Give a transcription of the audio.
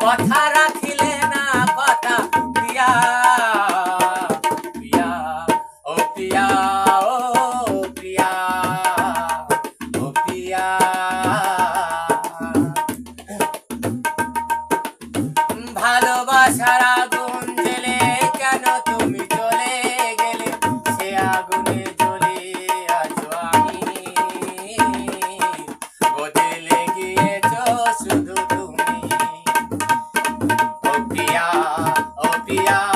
কথা রাখিলে না কথা ও পিয়া ও পিয়া ও পিয়া ভালোবাসার আগুন জেলে কেন তুমি চলে গেলে? সে আগুনে Yeah.